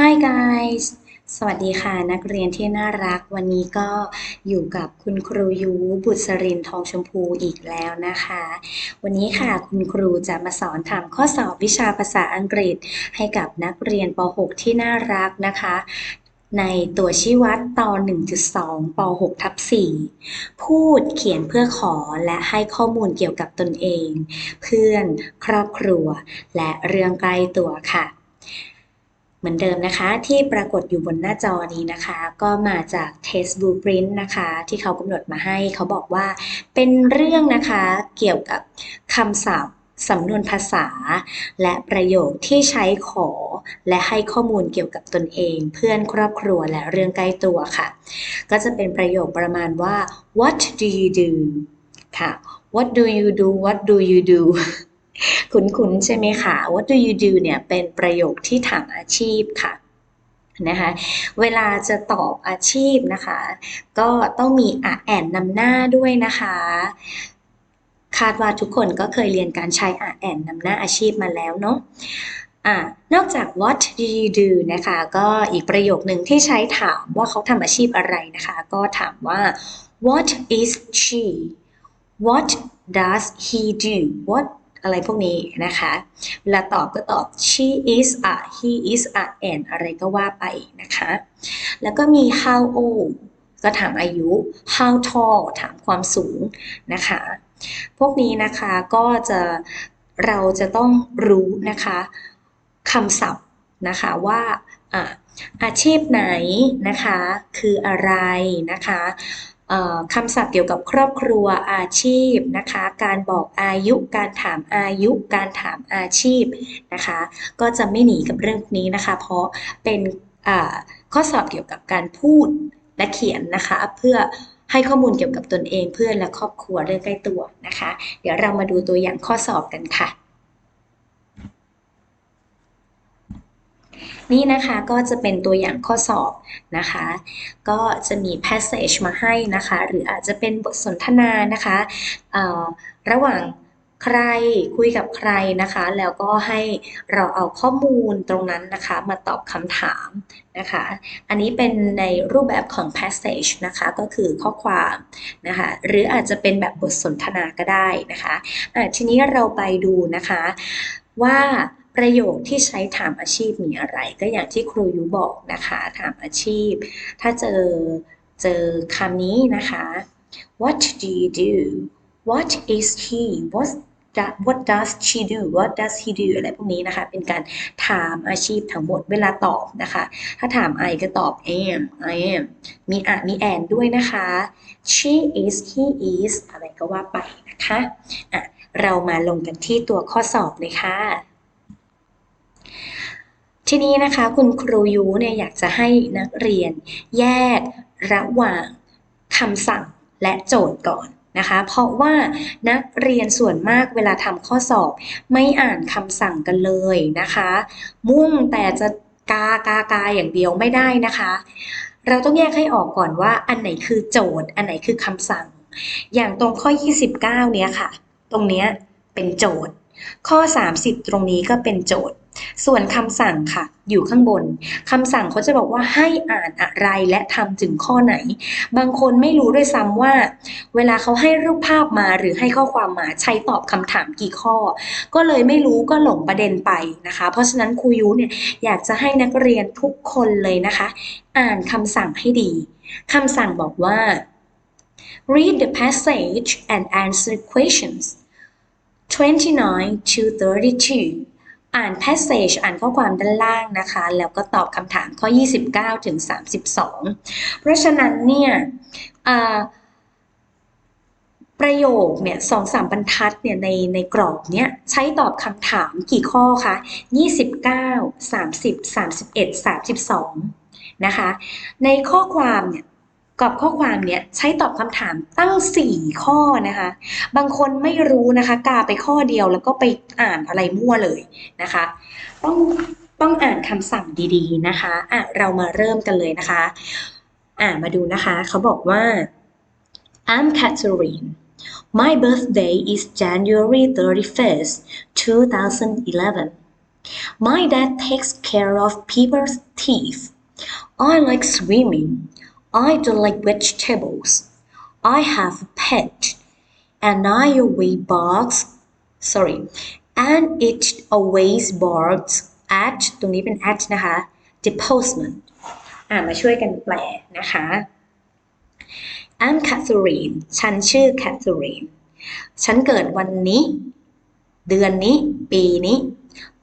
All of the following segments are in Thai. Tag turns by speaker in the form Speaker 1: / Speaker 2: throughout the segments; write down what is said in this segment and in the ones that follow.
Speaker 1: Hi guys สวัสดีค่ะ นักเรียนที่น่ารักวันนี้ก็อยู่กับคุณครูยูบุษรินทองชมพูอีกแล้วนะคะ วันนี้ค่ะคุณครูจะมาสอนทำข้อสอบวิชาภาษาอังกฤษ ให้กับนักเรียนป .6 ที่น่ารักนะคะ ในตัวชี้วัดตอน1.2ป .6 ทับ4พูดเขียนเพื่อขอและให้ข้อมูลเกี่ยวกับตนเอง เพื่อน ครอบครัว และเรื่องใกล้ตัวค่ะ เหมือนเดิมนะคะ ที่ปรากฏอยู่บนหน้าจอนี้นะคะ ก็มาจาก Test Blueprint นะคะ ที่เขากำหนดมาให้เขาบอกว่า เป็นเรื่องนะคะเกี่ยวกับคำศัพท์สำนวนภาษา และประโยคที่ใช้ขอ และให้ข้อมูลเกี่ยวกับตนเอง เพื่อนครอบครัวและเรื่องใกล้ตัวค่ะ ก็จะเป็นประโยคประมาณว่า what do you do ค่ะ what do you do what do you do คุ้นๆใช่ไหมคะ What do you do เนี่ยเป็นประโยคที่ถามอาชีพค่ะนะคะเวลาจะตอบอาชีพนะคะ ก็ต้องมีอะแอนนำหน้าด้วยนะคะ คาดว่าทุกคนก็เคยเรียนการใช้อะแอนนำหน้าอาชีพมาแล้วเนาะอ่านอกจาก what do you do นะคะ ก็อีกประโยคหนึ่งที่ใช้ถามว่าเขาทำอาชีพอะไรนะคะ ก็ถามว่า what is she what does he do what อะไรพวกนี้นะคะ เวลาตอบก็ตอบ she is a he is a and อะไรก็ว่าไปนะคะ แล้วก็มี how old ก็ถามอายุ how tall ถามความสูงนะคะ พวกนี้นะคะก็จะเราจะต้องรู้นะคะคำศัพท์นะคะว่าอาชีพไหนนะคะคืออะไรนะคะ คำศัพท์เกี่ยวกับครอบครัวอาชีพนะคะ การบอกอายุการถามอายุ การถามอาชีพนะคะ ก็จะไม่หนีกับเรื่องนี้นะคะ เพราะเป็นข้อสอบเกี่ยวกับการพูดและเขียนนะคะ เพื่อให้ข้อมูลเกี่ยวกับตนเองเพื่อนและครอบครัวเรื่องใกล้ตัวนะคะ เดี๋ยวเรามาดูตัวอย่างข้อสอบกันค่ะ นี่นะคะก็จะเป็นตัวอย่างข้อสอบนะคะ ก็จะมี passage มาให้นะคะ หรืออาจจะเป็นบทสนทนานะคะระหว่างใครคุยกับใครนะคะ แล้วก็ให้เราเอาข้อมูลตรงนั้นนะคะ มาตอบคำถามนะคะ อันนี้เป็นในรูปแบบของ passage นะคะ ก็คือข้อความนะคะ หรืออาจจะเป็นแบบบทสนทนาก็ได้นะคะะทีนี้เราไปดูนะคะว่า ประโยคที่ใช้ถามอาชีพมีอะไร ก็อย่างที่ครูยุบอกนะคะ ถามอาชีพ ถ้าเจอเจอคำนี้นะคะ What do you do What is he What What does she do What does he do อะไรพวกนี้นะคะ เป็นการถามอาชีพทั้งหมดเวลาตอบนะคะ ถ้าถาม I ก็ตอบ am I am มีอะมีแอนด้วยนะคะ she is he is อะไรก็ว่าไปนะคะะเรามาลงกันที่ตัวข้อสอบเลยค่ะ ทีนี้นะคะคุณครูยูเนี่ยอยากจะให้นักเรียนแยกระหว่างคำสั่งและโจทย์ก่อนนะคะ เพราะว่านักเรียนส่วนมากเวลาทำข้อสอบไม่อ่านคำสั่งกันเลยนะคะ มุ่งแต่จะกากากาอย่างเดียวไม่ได้นะคะ เราต้องแยกให้ออกก่อนว่าอันไหนคือโจทย์ อันไหนคือคำสั่ง อย่างตรงข้อ 29 เนี้ยค่ะ ตรงเนี้ยเป็นโจทย์ ข้อ 30 ตรงนี้ก็เป็นโจทย์ ส่วนคำสั่งค่ะ อยู่ข้างบนคำสั่งเขาจะบอกว่าให้อ่านอะไรและทำถึงข้อไหน บางคนไม่รู้ด้วยซ้ำว่า เวลาเขาให้รูปภาพมาหรือให้ข้อความมาใช้ตอบคำถามกี่ข้อ ก็เลยไม่รู้ก็หลงประเด็นไปนะคะ เพราะฉะนั้นครูยุเนี่ยอยากจะให้นักเรียนทุกคนเลยนะคะ อ่านคำสั่งให้ดีคำสั่งบอกว่า read the passage and answer questions 29 to 32 อ่าน passage อ่านข้อความด้านล่างนะคะ แล้วก็ตอบคำถามข้อ 29 ถึง 32 เพราะฉะนั้นเนี่ยประโยคเนี่ยสองสามบรรทัดเนี่ยในในกรอบเนี้ยใช้ตอบคำถามกี่ข้อคะ29 30 31 32 นะคะ ในข้อความเนี่ย กรอบข้อความเนี่ยใช้ตอบคำถามตั้ง 4 ข้อนะคะ บางคนไม่รู้นะคะกาไปข้อเดียวแล้วก็ไปอ่านอะไรมั่วเลยนะคะ ต้องต้องอ่านคำสั่งดีๆนะคะอะเรามาเริ่มกันเลยนะคะ อ่ามาดูนะคะเขาบอกว่า I'm Catherine My birthday is January 31st 2011 My dad takes care of people's teeth. I like swimming. I don't like vegetables. I have a pet. And I always barks. Sorry. And it always barks at ตรงนี้เป็น at นะคะ the postman อ่ามาช่วยกันแปลนะคะ I'm Catherine ฉันชื่อ Catherine ฉันเกิดวันนี้ เดือนนี้ ปีนี้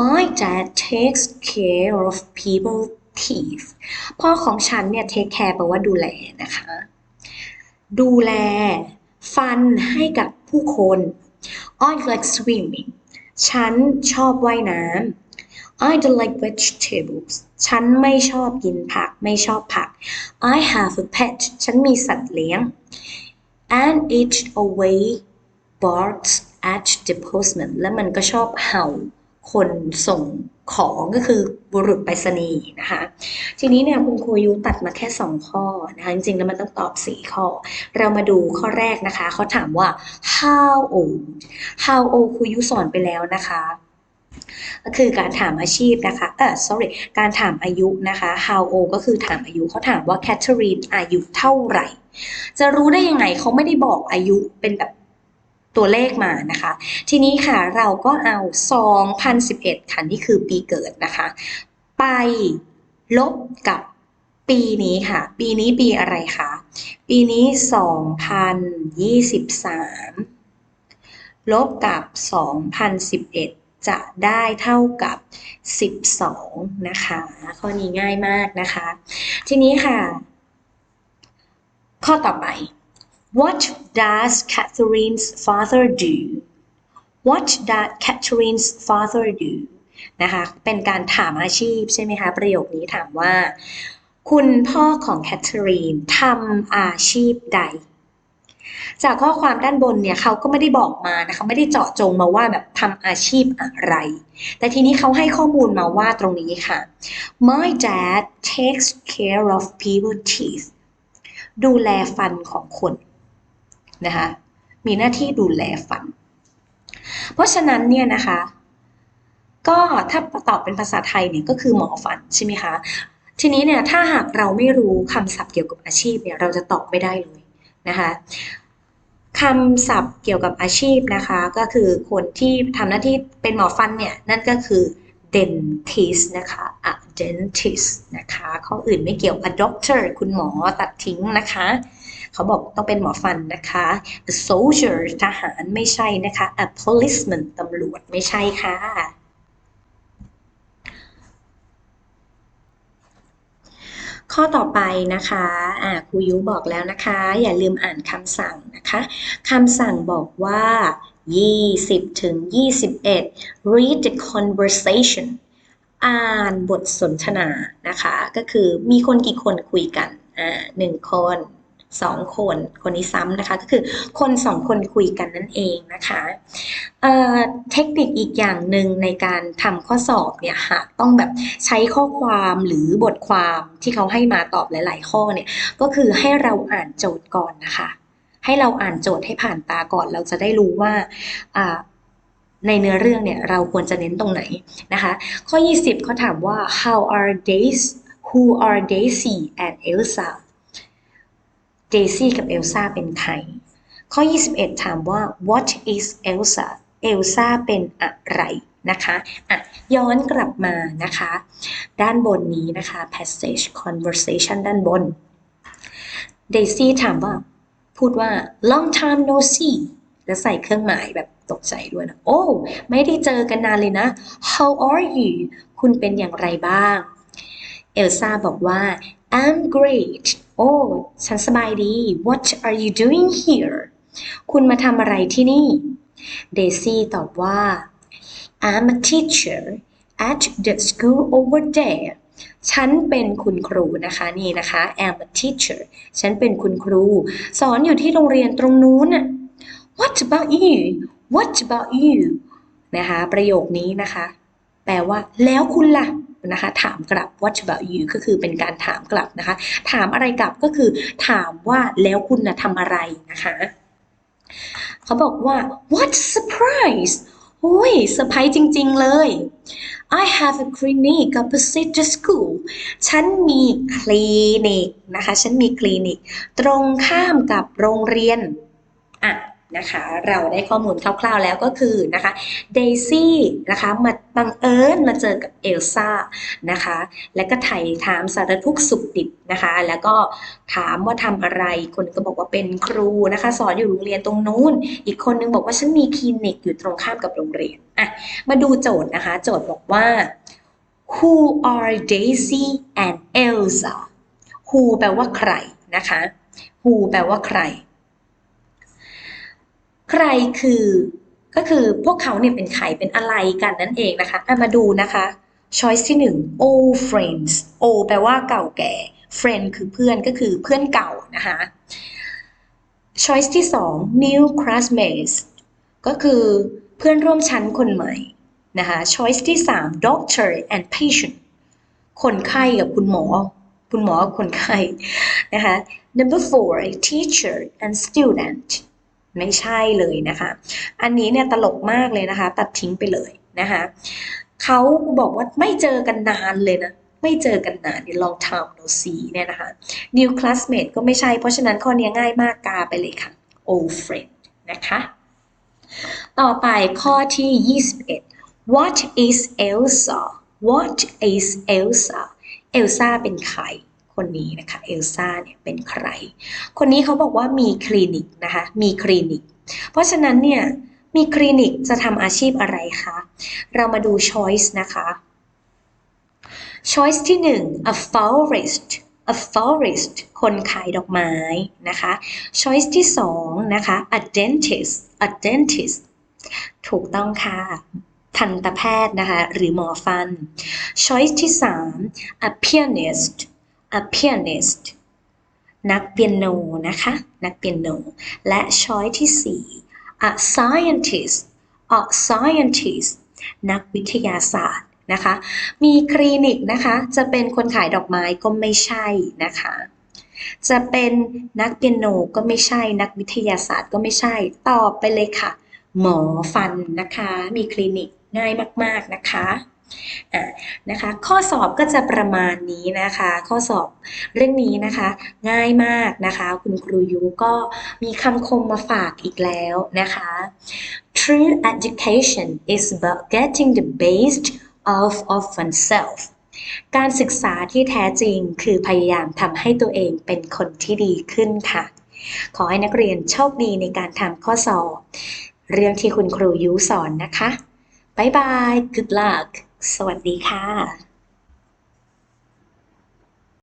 Speaker 1: My dad takes care of people's teeth พ่อของฉันเนี่ย take care แปลว่าดูแลนะคะ ดูแลฟันให้กับผู้คน I like swimming ฉันชอบว่ายน้ำ I don't like vegetables ฉันไม่ชอบกินผัก ไม่ชอบผัก I have a pet ฉันมีสัตว์เลี้ยง and it away barks at the postman และมันก็ชอบเห่าคนส่ง ของก็คือบุรุษไปรษณีย์นะคะ ทีนี้เนี่ยคุณครูยุตัดมาแค่ 2 ข้อนะคะจริงๆแล้วมันต้องตอบ 4 ข้อ เรามาดูข้อแรกนะคะเขาถามว่า how old how old ครูยุสอนไปแล้วนะคะก็คือการถามอาชีพนะคะ เออ sorry การถามอายุนะคะ how old ก็คือถามอายุ เขาถามว่า Catherine อายุเท่าไหร่ จะรู้ได้ยังไงเขาไม่ได้บอกอายุเป็นแบบ ตัวเลขมานะคะ ทีนี้ค่ะเราก็เอา 2011 ค่ะนี่คือปีเกิดนะคะ ไปลบกับปีนี้ค่ะ ปีนี้ปีอะไรคะ ปีนี้ 2023 ลบกับ 2011 จะได้เท่ากับ 12 นะคะ ข้อนี้ง่ายมากนะคะ ทีนี้ค่ะ ข้อต่อไป What does Catherine's father do What does Catherine's father do นะคะ เป็นการถามอาชีพใช่ไหมคะ ประโยคนี้ถามว่า คุณพ่อของแคทเธอรีนทำอาชีพใด จากข้อความด้านบนเนี่ยเขาก็ไม่ได้บอกมานะคะ ไม่ได้เจาะจงมาว่าแบบทำอาชีพอะไร แต่ทีนี้เขาให้ข้อมูลมาว่าตรงนี้ค่ะ My dad takes care of people's teeth ดูแลฟันของคน นะคะมีหน้าที่ดูแลฟัน เพราะฉะนั้นเนี่ยนะคะ ก็ถ้าตอบเป็นภาษาไทยเนี่ยก็คือหมอฟันใช่ไหมคะทีนี้เนี่ยถ้าหากเราไม่รู้คำศัพท์เกี่ยวกับอาชีพเนี่ยเราจะตอบไม่ได้เลยนะคะคำศัพท์เกี่ยวกับอาชีพนะคะ ก็คือคนที่ทำหน้าที่เป็นหมอฟันเนี่ยนั่นก็คือ dentist นะคะ a dentist นะคะข้ออื่นไม่เกี่ยว a doctor คุณหมอตัดทิ้งนะคะ เขาบอกต้องเป็นหมอฟันนะคะ a soldier ทหารไม่ใช่นะคะ a policeman ตำรวจไม่ใช่ค่ะ ข้อต่อไปนะคะอ่าครูยุบอกแล้วนะคะ อย่าลืมอ่านคำสั่งนะคะคำสั่งบอกว่า20ถึง21 read the conversation อ่านบทสนทนานะคะ ก็คือมีคนกี่คนคุยกัน อ่าหนึ่งคน สองคน คนนี้ซ้ำนะคะก็คือคนสองคนคุยกันนั่นเองนะคะเเทคนิคอีกอย่างหนึ่งในการทำข้อสอบเนี่ยหากต้องแบบใช้ข้อความหรือบทความที่เขาให้มาตอบหลาย ๆ ข้อเนี่ยก็คือให้เราอ่านโจทย์ก่อนนะคะ ให้เราอ่านโจทย์ให้ผ่านตาก่อนเราจะได้รู้ว่าอ่าในเนื้อเรื่องเนี่ยเราควรจะเน้นตรงไหนนะคะ ข้อ 20เขาถามว่า how are days who are Daisy and Elsa Daisy กับ Elsa เป็นใคร ข้อ 21 ถามว่า what is Elsa Elsa เป็นอะไรนะคะอะย้อนกลับมานะคะ ด้านบนนี้นะคะ passage conversation ด้านบน Daisy ถามว่า พูดว่า long time no see แล้วใส่เครื่องหมายแบบตกใจด้วยนะ โอ้ ไม่ได้เจอกันนานเลยนะ how are you คุณเป็นอย่างไรบ้าง เอลซ่าบอกว่า I'm great โอ้ฉันสบายดี What are you doing here คุณมาทำอะไรที่นี่ เดซี่ตอบว่า I'm a teacher at the school over there ฉันเป็นคุณครูนะคะนี่นะคะ I'm a teacher ฉันเป็นคุณครู สอนอยู่ที่โรงเรียนตรงนู้นน่ะ What about you What about you นะคะ ประโยคนี้นะคะ แปลว่า แล้วคุณล่ะ นะคะถามกลับ What about you ก็คือเป็นการถามกลับนะคะ ถามอะไรกลับก็คือถามว่าแล้วคุณนะทำอะไรนะคะเขาบอกว่า What surprise หุยเซอร์ไพรส์จริง ๆ เลย I have a clinic opposite the school ฉันมีคลินิกนะคะ ฉันมีคลินิก ตรงข้ามกับโรงเรียน อะ นะคะ เราได้ข้อมูลคร่าวๆแล้วก็คือนะคะเดซี่นะคะมาบังเอิญมาเจอกับเอลซ่านะคะ แล้วก็ไถ่ถามสารทุกสุขดิบนะคะ แล้วก็ถามว่าทำอะไรคนก็บอกว่าเป็นครูนะคะ สอนอยู่โรงเรียนตรงนู้น อีกคนนึงบอกว่าฉันมีคลินิกอยู่ตรงข้ามกับโรงเรียนอะมาดูโจทย์นะคะ โจทย์บอกว่า Who are Daisy and Elsa Who แปลว่าใครนะคะ Who แปลว่าใคร ใครคือ ก็คือพวกเขาเนี่ยเป็นใครเป็นอะไรกันนั่นเองนะคะมาดูนะคะ choice ที่หนึ่ง old friends old แปลว่าเก่าแก่ friend คือเพื่อนก็คือเพื่อนเก่านะคะ choice ที่สอง new classmates ก็คือเพื่อนร่วมชั้นคนใหม่นะคะ choice ที่สาม doctor and patient คนไข้กับคุณหมอ คุณหมอคนไข้นะคะ number four teacher and student ไม่ใช่เลยนะคะ อันนี้เนี่ยตลกมากเลยนะคะ ตัดทิ้งไปเลยนะคะเขาบอกว่าไม่เจอกันนานเลยนะไม่เจอกันนาน long time no see เนี่ยนะคะ new classmate ก็ไม่ใช่เพราะฉะนั้นข้อนี้ง่ายมากกาไปเลยค่ะ old friend นะคะต่อไปข้อที่ 21 what is Elsa what is Elsa Elsa เป็นใคร คนนี้นะคะ Elsa เนี่ยเป็นใคร คนนี้เขาบอกว่ามีคลินิกนะคะมีคลินิก เพราะฉะนั้นเนี่ยมีคลินิกจะทำอาชีพอะไรคะ เรามาดู choice นะคะ choice ที่ 1 a florist a florist คนขายดอกไม้นะคะ choice ที่ 2 นะคะ a dentist a dentist ถูกต้องค่ะ ทันตแพทย์นะคะ หรือหมอฟัน choice ที่ 3 a pianist a pianist นักเปียโนนะคะ นักเปียโน และ choice ที่ 4 a scientist a scientist นักวิทยาศาสตร์นะคะ มีคลินิกนะคะ จะเป็นคนขายดอกไม้ก็ไม่ใช่นะคะ จะเป็นนักเปียโนก็ไม่ใช่ นักวิทยาศาสตร์ก็ไม่ใช่ ตอบไปเลยค่ะ หมอฟันนะคะ มีคลินิกง่ายมาก ๆ นะคะ นะคะข้อสอบก็จะประมาณนี้นะคะ ข้อสอบเรื่องนี้นะคะ ง่ายมากนะคะ คุณครูยูก็มีคำคมมาฝากอีกแล้วนะคะ True education is about getting the best of of oneself การศึกษาที่แท้จริงคือพยายามทำให้ตัวเองเป็นคนที่ดีขึ้นค่ะ ขอให้นักเรียนโชคดีในการทำข้อสอบ เรื่องที่คุณครูยูสอนนะคะ บ๊ายบาย good luck สวัสดีค่ะ